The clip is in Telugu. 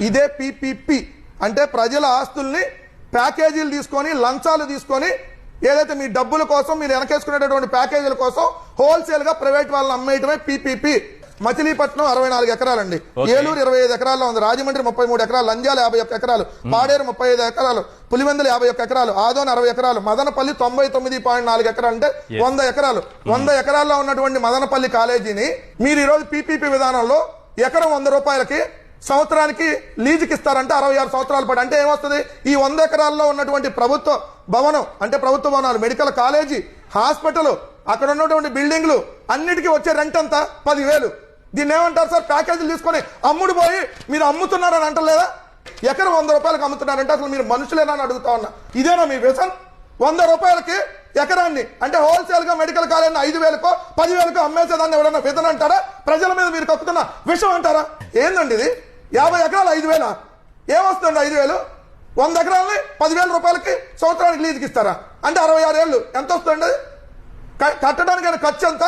ఇదే పిపిపి అంటే ప్రజల ఆస్తుల్ని ప్యాకేజీలు తీసుకొని లంచాలు తీసుకొని ఏదైతే మీ డబ్బుల కోసం మీరు వెనకేసుకునేటటువంటి ప్యాకేజీల కోసం హోల్సేల్గా ప్రైవేట్ వాళ్ళని అమ్మేయటమే పిపిపి మచిలీపట్నం అరవై నాలుగు ఎకరాలండి. ఏలూరు ఇరవై ఐదు ఎకరాల్లో ఉంది. రాజమండ్రి ముప్పై మూడు ఎకరాలు. లంజాల యాభై ఒక్క ఎకరాలు. పాడేరు ముప్పై ఐదు ఎకరాలు. పులివెందులు యాభై ఒక్క ఎకరాలు. ఆదోని అరవై ఎకరాలు. మదనపల్లి తొంభై తొమ్మిది పాయింట్ నాలుగు ఎకరాలు. అంటే. వంద ఎకరాలు. వంద ఎకరాల్లో ఉన్నటువంటి మదనపల్లి కాలేజీని మీరు ఈ రోజు పీపీపీ విధానంలో ఎకరం వంద రూపాయలకి సంవత్సరానికి లీజుకి ఇస్తారంటే అరవై ఆరు సంవత్సరాలు పడి. అంటే ఏమొస్తుంది? ఈ వంద ఎకరాల్లో ఉన్నటువంటి ప్రభుత్వ భవనం అంటే ప్రభుత్వ భవనాలు మెడికల్ కాలేజీ హాస్పిటల్ అక్కడ ఉన్నటువంటి బిల్డింగ్లు అన్నిటికీ వచ్చే రెంట్ అంతా పదివేలు. దీన్ని ఏమంటారు సార్? ప్యాకేజీలు తీసుకొని అమ్ముడు పోయి మీరు అమ్ముతున్నారని అంటలేదా? ఎకరం వంద రూపాయలకు అమ్ముతున్నారంటే అసలు మీరు మనుషులేనా అని అడుగుతా ఉన్నా. ఇదేనా మీ విజన్ వంద రూపాయలకి ఎకరాన్ని అంటే హోల్సేల్గా మెడికల్ కాలేజ్ ఐదు వేలకో పదివేలకో అమ్మేసేదాన్ని ఎవరైనా విధన అంటారా ప్రజల మీద మీరు కక్కుతున్న విషయం అంటారా? ఏందండి ఇది? యాభై ఎకరాలు ఐదు వేల? ఏమొస్తుంది ఐదు వేలు? వంద ఎకరాలని పదివేల రూపాయలకి సంవత్సరానికి లీజుకి ఇస్తారా? అంటే అరవై ఆరు ఏళ్ళు. ఎంత వస్తుంది కట్టడానికి ఖర్చు ఎంత?